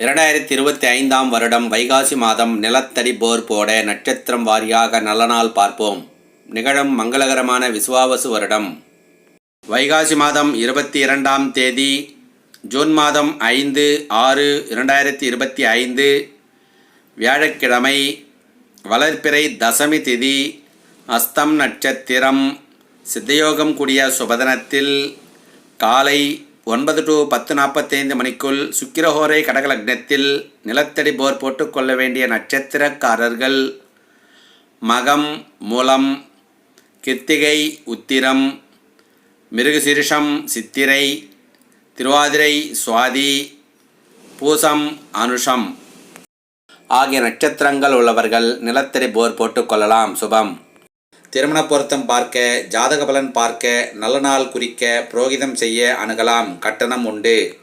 இரண்டாயிரத்தி இருபத்தி ஐந்தாம் வருடம் வைகாசி மாதம் நிலத்தடி போர் போட நட்சத்திரம் வாரியாக நல்ல நாள் பார்ப்போம். நிகழும் மங்களகரமான விசுவாவசு வருடம். வைகாசி மாதம் இருபத்தி இரண்டாம் தேதி ஜூன் மாதம் ஐந்து ஆறு இரண்டாயிரத்தி இருபத்தி ஐந்து வியாழக்கிழமை வளர்ப்பிறை தசமி திதி அஸ்தம் நட்சத்திரம் சித்தயோகம் கூடிய சுபதனத்தில் காலை ஒன்பது டு பத்து நாற்பத்தைந்து மணிக்குள் சுக்கிரஹோரை கடகலக்னத்தில் நிலத்தடி போர் போட்டுக்கொள்ள வேண்டிய நட்சத்திரக்காரர்கள். மகம் மூலம் கிருத்திகை உத்திரம் மிருகசீரிஷம் சித்திரை திருவாதிரை சுவாதி பூசம் அனுஷம் ஆகிய நட்சத்திரங்கள் உள்ளவர்கள் நிலத்தடி போர் போட்டுக்கொள்ளலாம் சுபம். திருமண பொருத்தம் பார்க்க ஜாதக பலன் பார்க்க நல்ல நாள் குறிக்க புரோகிதம் செய்ய அணுகலாம். கட்டணம் உண்டு.